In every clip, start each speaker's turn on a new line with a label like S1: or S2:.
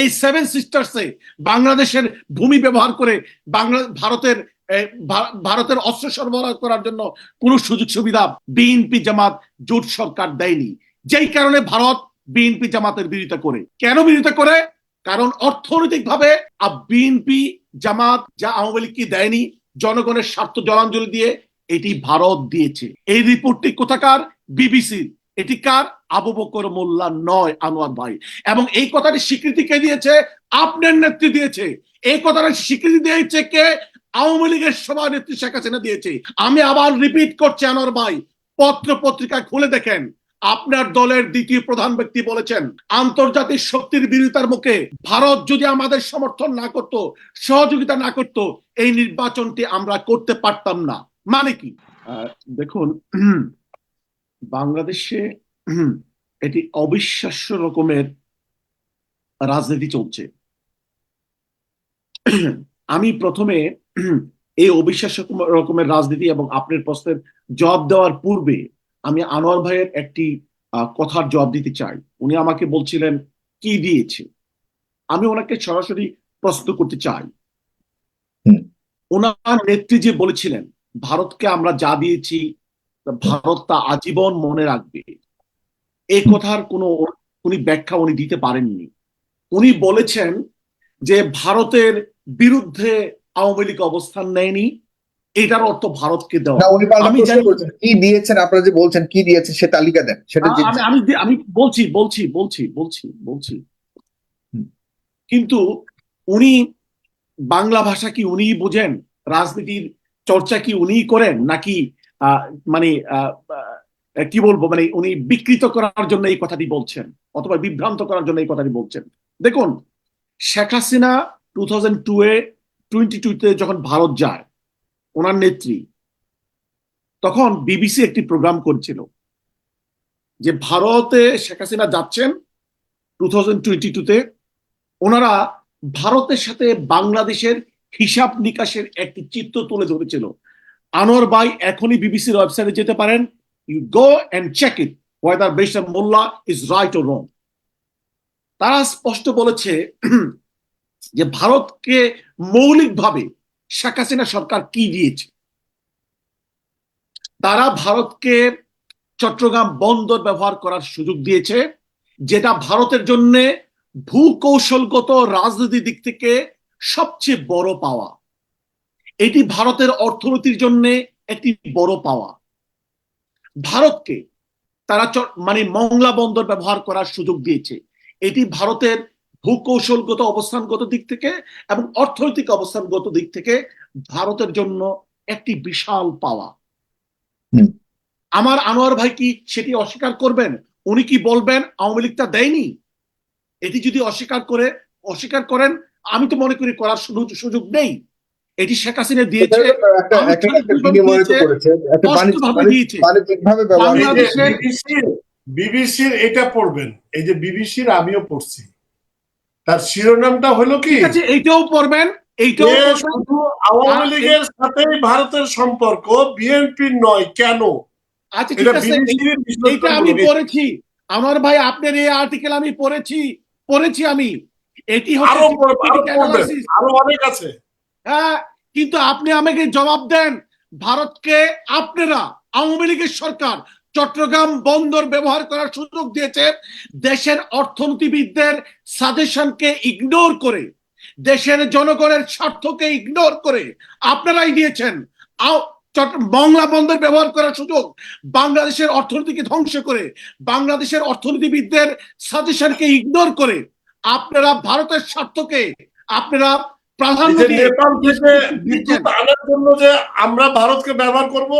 S1: এই সেভেন সিস্টার্সে বাংলাদেশের ভূমি ব্যবহার করে বাংলা, ভারতের ভারতের অস্ত্র সরবরাহ করার জন্য কোনো সুযোগ সুবিধা বিএনপি জামাত জোট সরকার দেয়নি। যেই কারণে ভারত বিএনপি জামাতের বিরোধিতা করে। কেন বিরোধিতা করে? কারণ অর্থনৈতিকভাবে বিএনপি জামাত যা আওয়ামী লীগকে দেয়নি, জনগণের স্বার্থ জলাঞ্জলি দিয়ে এটি ভারত দিয়েছে। এই রিপোর্টটি কোথাকার? বিবিসি এটি কার? আবু বকর মোল্লা নয়, আনোয়ার ভাই। এবং এই কথাটি স্বীকৃতি কে দিয়েছে? আপনার নেত্রী দিয়েছে। এই কথাটা স্বীকৃতি দিয়েছে কে? আওয়ামী লীগের সভানেত্রী শেখ হাসিনা দিয়েছে। আমি আবার রিপিট করছি, আনোয়ার ভাই, পত্র পত্রিকা খুলে দেখেন। আপনার দলের দ্বিতীয় প্রধান ব্যক্তি বলেছেন, আন্তর্জাতিক শক্তির বিরোধিতার মুখে ভারত যদি আমাদের সমর্থন না করত, সহযোগিতা না করত, এই নির্বাচনটি আমরা করতে পারতাম না। মানে কি? দেখুন বাংলাদেশে এটি অবিশ্বাস্য রকমের রাজনীতি চলছে। আমি প্রথমে এই অবিশ্বাস্য রকমের রাজনীতি এবং আপনার প্রশ্নের জবাব দেওয়ার পূর্বে আমি আনোয়ার ভাইয়ের একটি আহ, কথার জবাব দিতে চাই। উনি আমাকে বলছিলেন কি দিয়েছে? আমি ওনাকে সরাসরি প্রশ্ন করতে চাই। ওনার নেত্রী যে বলেছিলেন ভারতকে আমরা যা দিয়েছি ভারত তা আজীবন মনে রাখবে। এই কথার কোনো উনি ব্যাখ্যা উনি দিতে পারেননি। উনি বলেছেন যে ভারতের বিরুদ্ধে আওয়ামী লীগ অবস্থান নেয়নি এটার অর্থ ভারতকে দেওয়া। আমি
S2: কি দিয়েছেন? আপনারা যে বলছেন কি দিয়েছেন সে তালিকা দেন সেটা
S1: আমি আমি বলছি বলছি বলছি বলছি বলছি। কিন্তু উনি বাংলা ভাষা কি উনি বোঝেন? রাজনীতির চর্চা কি উনি করেন? নাকি মানে কি বলব? মানে উনি বিকৃত করার জন্য এই কথাটি বলছেন, অথবা বিভ্রান্ত করার জন্য এই কথাটি বলছেন। দেখুন, Sheikh Hasina two thousand two এ টোয়েন্টি টুতে যখন ভারত যায়, ওনার নেত্রী, তখন বিবিসি একটি প্রোগ্রাম করছিল যে ভারতে শেখ হাসিনা যাচ্ছেন টু থাউজেন্ড টোয়েন্টি টুতে ওনারা ভারতের সাথে বাংলাদেশের হিসাব নিকাশের একটি চিত্র তুলে ধরেছিল। আনোয়ার ভাই এখনই বিবিসির ওয়েবসাইটে যেতে পারেন। You go and check it whether Bashar Mollah is right or wrong তারা স্পষ্ট বলেছে যে ভারতকে মৌলিকভাবে শেখ হাসিনা সরকার কি দিয়েছে? তারা ভারতকে চট্টগ্রাম বন্দর ব্যবহার করার সুযোগ দিয়েছে, যেটা ভারতের জন্য ভূকৌশলগত রাজনীতির দিক থেকে সবচেয়ে বড় পাওয়া। এটি ভারতের অর্থনীতির জন্য একটি বড় পাওয়া। ভারতকে তারা মানে মংলা বন্দর ব্যবহার করার সুযোগ দিয়েছে। এটি ভারতের ভূকৌশলগত অবস্থানগত দিক থেকে এবং অর্থনৈতিক অবস্থানগত দিক থেকে ভারতের জন্য একটি বিশাল পাওয়া। আমার আনোয়ার ভাই কি সেটি অস্বীকার করবেন? উনি কি বলবেন? আওয়ামী লীগ তা দেয়নি? এটি যদি অস্বীকার করে অস্বীকার করেন আমি তো মনে করি করার সুযোগ নেই। এটি শেখ হাসিনা দিয়েছে
S3: বিবিসির এটা পড়বেন। এই যে বিবিসির আমিও পড়ছি। তার শিরোনামটা হলো কি?
S1: এইটাও পড়বেন এইটাও
S3: শুধু আওয়ামী লীগের সাথেই ভারতের সম্পর্ক বিএনপির নয় কেন?
S1: আচ্ছা ঠিক আছে এইটা আমি পড়েছি। আমার ভাই আপনার এই আর্টিকেল আমি পড়েছি পড়েছি আমি। এটি হচ্ছে।
S3: আরও অনেক আছে।
S1: হ্যাঁ কিন্তু আপনি আমাকে জবাব দেন, ভারতকে আপনারা, আওয়ামী লীগের সরকার চট্টগ্রাম বন্দর ব্যবহার করার সুযোগ দিয়েছে, দেশের অর্থনীতিবিদদের সাজেশনকে ইগনোর করে, দেশের জনগণের স্বার্থকে ইগনোর করে আপনারাই দিয়েছেন। মংলা বন্দর ব্যবহার করার সুযোগ, বাংলাদেশের অর্থনীতিকে ধ্বংস করে, বাংলাদেশের অর্থনীতিবিদদের সাজেশনকে ইগনোর করে, আপনারা ভারতের স্বার্থকে, আপনারা প্রাধান্য
S3: নেপাল থেকে বিদ্যুৎ আনার জন্য যে আমরা ভারতকে ব্যবহার করব?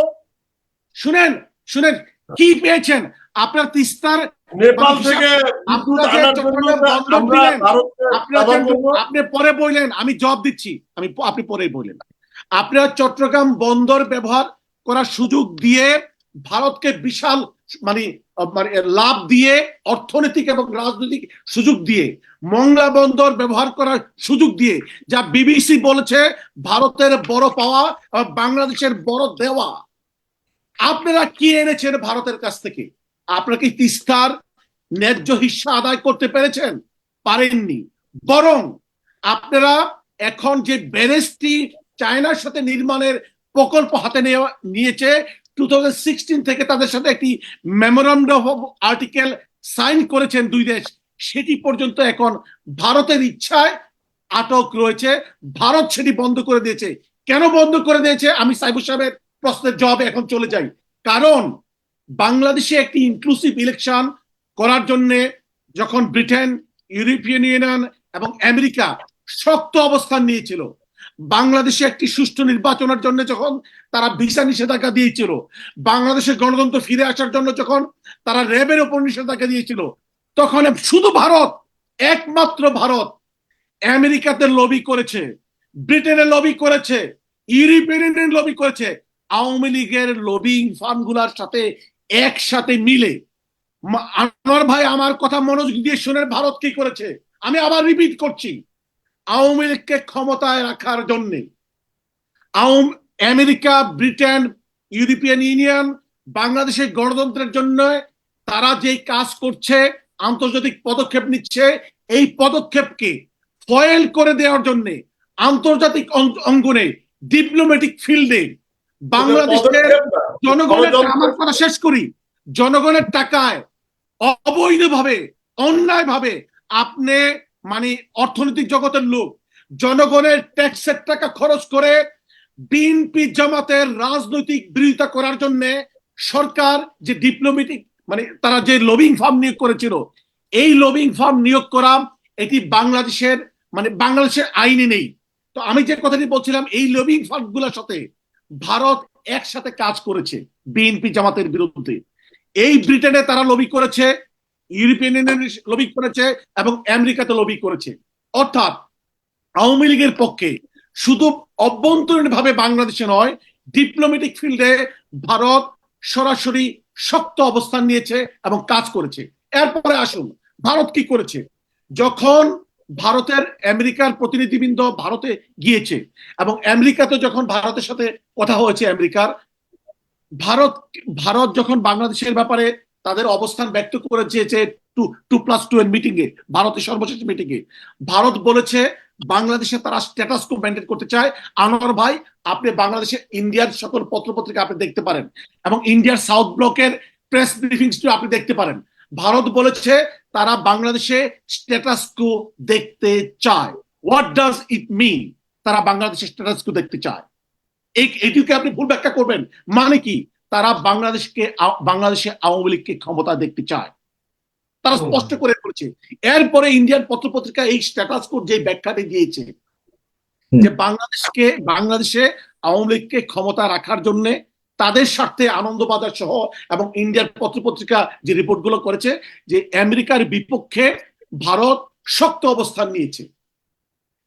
S1: শুনেন শুনেন কি পেয়েছেন? আপনার তিস্তার
S3: নেপাল থেকে
S1: আপনি পরে বললেন আমি জব দিচ্ছি। আমি আপনি পরে বললেন। আপনারা চট্টগ্রাম বন্দর ব্যবহার করার সুযোগ দিয়ে ভারতকে বিশাল মানে লাভ দিয়ে অর্থনৈতিক এবং রাজনৈতিক সুযোগ দিয়ে, মংলা বন্দর ব্যবহার করার সুযোগ দিয়ে, যা বিবিসি বলেছে ভারতের বড় পাওয়া বাংলাদেশের বড় দেওয়া। আপনারা কি এনেছেন ভারতের কাছ থেকে? আপনারা কি তিস্তার ন্যায্য হিস্সা আদায় করতে পেরেছেন? পারেননি। বরং আপনারা এখন যে ব্যারেজটি চায়নার সাথে নির্মাণের প্রকল্প হাতে নিয়েছে টু থেকে তাদের সাথে একটি মেমোরান্ডাম অফ আর্টিকেল সাইন করেছেন দুই দেশ, সেটি পর্যন্ত এখন ভারতের ইচ্ছায় আটক রয়েছে। ভারত সেটি বন্ধ করে দিয়েছে। কেন বন্ধ করে দিয়েছে? আমি সাইবুর সাহেবের প্রশ্নের জবাবে এখন চলে যাই। কারণ বাংলাদেশে একটি ইনক্লুসিভ ইলেকশন করার জন্য যখন ব্রিটেন, ইউরোপিয়ান ইউনিয়ন এবং আমেরিকা শক্ত অবস্থান নিয়েছিল বাংলাদেশে একটি সুষ্ঠু নির্বাচনের জন্য যখন তারা ভিসা নিষেধাজ্ঞা দিয়েছিল, বাংলাদেশের গণতন্ত্র ফিরে আসার জন্য যখন তারা র্যাবের উপর নিষেধাজ্ঞা দিয়েছিল, তখন শুধু ভারত, একমাত্র ভারত আমেরিকাতে লবি করেছে, ব্রিটেনে লবি করেছে ইউরোপিয়ান লবি করেছে। আওয়ামী লীগের লবিং ফার্মগুলার সাথে একসাথে মিলে। আমার ভাই, আমার কথা মনোযোগ দিয়ে শুনে ভারত কি করেছে? আমি আবার রিপিট করছি। আওয়ামী লীগকে ক্ষমতায় রাখার জন্য আমেরিকা ব্রিটেন ইউরোপিয়ান ইউনিয়ন বাংলাদেশের গণতন্ত্রের জন্য তারা যে কাজ করছে আন্তর্জাতিক পদক্ষেপ নিচ্ছে এই পদক্ষেপকে ফয়েল করে দেওয়ার জন্য আন্তর্জাতিক অঙ্গ- অঙ্গনে ডিপ্লোম্যাটিক ফিল্ডে বাংলাদেশের জনগণের আমার কথা শেষ করি। জনগণের টাকায় অবৈধভাবে অন্যায়ভাবে আপনি মানে অর্থনৈতিক জগতের লোক জনগণের ট্যাক্সের টাকা খরচ করে বিএনপি জামাতের রাজনৈতিক বিরোধিতা করার জন্য সরকার যে ডিপ্লোমেটিক মানে তারা যে লবিং ফার্ম নিয়োগ করেছিল, এই লবিং ফার্ম নিয়োগ করা এটি বাংলাদেশের মানে বাংলাদেশের আইনে নেই। তো আমি যে কথাটি বলছিলাম, এই লবিং ফার্মগুলোর সাথে ভারত একসাথে কাজ করেছে বিএনপি জামাতের বিরুদ্ধে। এই ব্রিটেনে তারা লবি করেছে ইউরোপিয়ান ইউনিয়ন লবি করেছে এবং আমেরিকাতে লবি করেছে। অর্থাৎ আওয়ামী লীগের পক্ষে শুধু অভ্যন্তরীণ ভাবে বাংলাদেশে নয় ডিপ্লোম্যাটিক ফিল্ডে ভারত সরাসরি শক্ত অবস্থান নিয়েছে এবং কাজ করেছে। এরপরে আসুন, ভারত কি করেছে? যখন ভারতের আমেরিকার প্রতিনিধিবৃন্দ ভারতে গিয়েছে এবং আমেরিকাতে যখন ভারতের সাথে কথা হয়েছে আমেরিকার, ভারত ভারত যখন বাংলাদেশের ব্যাপারে তাদের অবস্থান ব্যক্ত করেছে যে টু টু প্লাস টু এর মিটিং এ, ভারতের সর্বশেষ মিটিং এ। ভারত বলেছে, বাংলাদেশে তারা স্ট্যাটাস কো মেনটেন করতে চায়। আনোয়ার ভাই, আপনি বাংলাদেশে ইন্ডিয়ার সকল পত্রপত্রিকা আপনি দেখতে পারেন এবং ইন্ডিয়ার সাউথ ব্লকের প্রেস ব্রিফিংস আপনি দেখতে পারেন। ভারত বলেছে, তারা বাংলাদেশে স্ট্যাটাস কো দেখতে চায়। হোয়াট ডাজ ইট মিন তারা বাংলাদেশের স্ট্যাটাস কো দেখতে চায়। এটিকে আপনি ভুল ব্যাখ্যা করবেন। মানে কি? তারা বাংলাদেশকে বাংলাদেশে আওয়ামী লীগকে ক্ষমতা দেখতে চায়। তারা স্পষ্ট করে বলেছে। এরপরে ইন্ডিয়ান পত্রপত্রিকা এই স্ট্যাটাস কোড যে ব্যাখ্যাটি দিয়েছে যে বাংলাদেশকে বাংলাদেশে আওয়ামী লীগকে ক্ষমতা রাখার জন্য তাদের স্বার্থে আনন্দবাজার সহ এবং ইন্ডিয়ার পত্রপত্রিকা যে রিপোর্টগুলো করেছে যে আমেরিকার বিপক্ষে ভারত শক্ত অবস্থান নিয়েছে।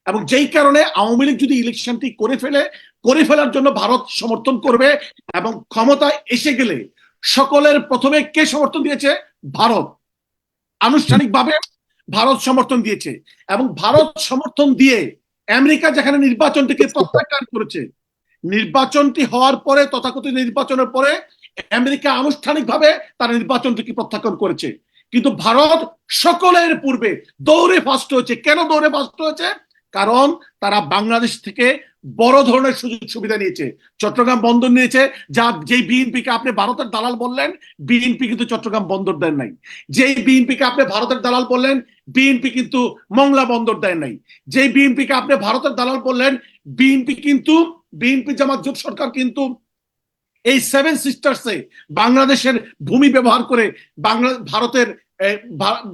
S1: এবং যেই কারণে আওয়ামী লীগ যদি ইলেকশনটি করে ফেলে করে ফেলার জন্য ভারত সমর্থন করবে এবং ক্ষমতায় এসে গেলে সকলের প্রথমে কে সমর্থন দিয়েছে? ভারত। আনুষ্ঠানিকভাবে ভারত সমর্থন দিয়েছে এবং ভারত সমর্থন দিয়ে আমেরিকা যেখানে নির্বাচনটিকে প্রত্যাখ্যান করেছে, নির্বাচনটি হওয়ার পরে, তথাকথিত নির্বাচনের পরে আমেরিকা আনুষ্ঠানিকভাবে তার নির্বাচনটিকে প্রত্যাখ্যান করেছে। কিন্তু ভারত সকলের পূর্বে দৌড়ে ফার্স্ট হয়েছে। কেন দৌড়ে ফার্স্ট হয়েছে? কারণ তারা বাংলাদেশ থেকে বড় ধরনের সুযোগ সুবিধা নিয়েছে। চট্টগ্রাম বন্দর নিয়েছে, যা যেই বিএনপি কে আপনি ভারতের দালাল বললেন, বিএনপি কিন্তু চট্টগ্রাম বন্দর দেন নাই। যেই বিএনপি কে আপনি ভারতের দালাল বললেন, বিএনপি কিন্তু মংলা বন্দর দেন নাই। যেই বিএনপি কে আপনি ভারতের দালাল বললেন, বিএনপি কিন্তু, বিএনপি জামাত জোট সরকার কিন্তু এই সেভেন সিস্টার্সে বাংলাদেশের ভূমি ব্যবহার করে বাংলা, ভারতের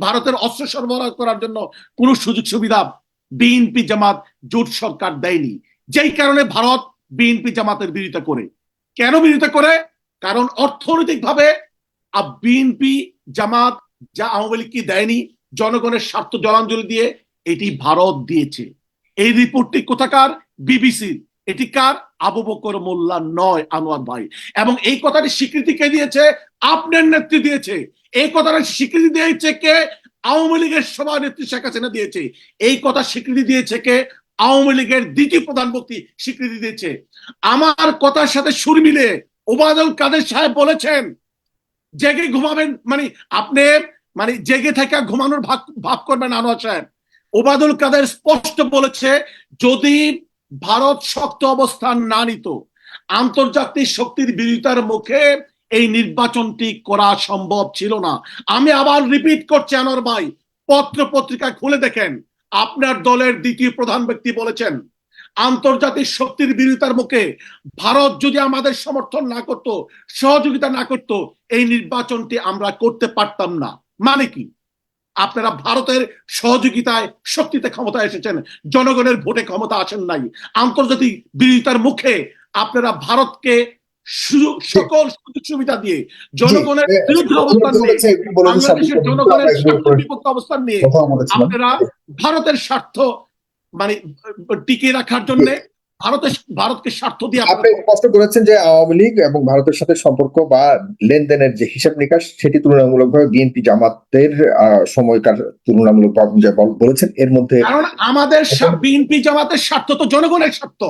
S1: ভারতের অস্ত্র সরবরাহ করার জন্য কোনো সুযোগ সুবিধা বিএনপি জামাত জোট সরকার দেয়নি। যেই কারণে ভারত বিএনপি জামাতের বিরোধিতা করে। কেন বিরোধিতা করে? কারণ অর্থনৈতিকভাবে বিএনপি জামাত যা আওয়ামী লীগকে দেয়নি, জনগণের স্বার্থ জলাঞ্জলি দিয়ে এটি ভারত দিয়েছে। এই রিপোর্টটি কোথাকার? বিবিসির। এটি কার? আবু বকর মোল্লা নয়, আনোয়ার ভাই। এবং এই কথাটি স্বীকৃতি কে দিয়েছে? আপনার নেত্রী দিয়েছে। এই কথাটা স্বীকৃতি দিয়েছে কে? আওয়ামী লীগের সভানেত্রী শেখ হাসিনা দিয়েছে। এই কথা স্বীকৃতি দিয়েছে কে? আওয়ামী লীগের দ্বিতীয় প্রধানমন্ত্রী স্বীকৃতি দিয়েছে। আমার কথার সাথে সুর মিলে ওবায়দুল কাদের সাহেব বলেছেন, জেগে ঘুমাবেন। মানে আপনি মানে জেগে থাকা ঘুমানোর ভাব ভাব করবেন আনোয়ার সাহেব। ওবায়দুল কাদের স্পষ্ট বলেছে, যদি ভারত শক্ত অবস্থান না নিত, আন্তর্জাতিক শক্তির বিরোধিতার মুখে এই নির্বাচনটি করা সম্ভব ছিল না। আমি আবার রিপিট করছি, আনোয়ার ভাই, পত্র পত্রিকা খুলে দেখেন। আপনার দলের দ্বিতীয় প্রধান ব্যক্তি বলেছেন, আন্তর্জাতিক শক্তির বিরোধিতার মুখে ভারত যদি আমাদের সমর্থন না করত, সহযোগিতা না করত, এই নির্বাচনটি আমরা করতে পারতাম না। মানে কি? আপনারা ভারতের সহযোগিতায়, শক্তিতে ক্ষমতায় এসেছেন, জনগণের ভোটে ক্ষমতা আসেন নাই, আন্তর্জাতিক বিরোধিতার মুখে আপনারা ভারতকে সুযোগ- সকল সুযোগ সুবিধা দিয়ে জনগণের বিরুদ্ধে অবস্থান নিয়ে বাংলাদেশের জনগণের বিপক্ষে অবস্থান নিয়ে আপনারা ভারতের স্বার্থ মানে টিকিয়ে রাখার জন্য ভারতের ভারতকে স্বার্থ দিয়ে
S2: আপনি স্পষ্ট করেছেন যে আওয়ামী লীগ এবং ভারতের সাথে সম্পর্ক বা লেনদেনের যে হিসাব নিকাশ সেটি তুলনামূলকভাবে বিএনপি জামাতের সময়কার তুলনামূলক যা বলেছেন। এর মধ্যে
S1: কারণ আমাদের বিএনপি জামাতের স্বার্থ তো জনগণের স্বার্থ।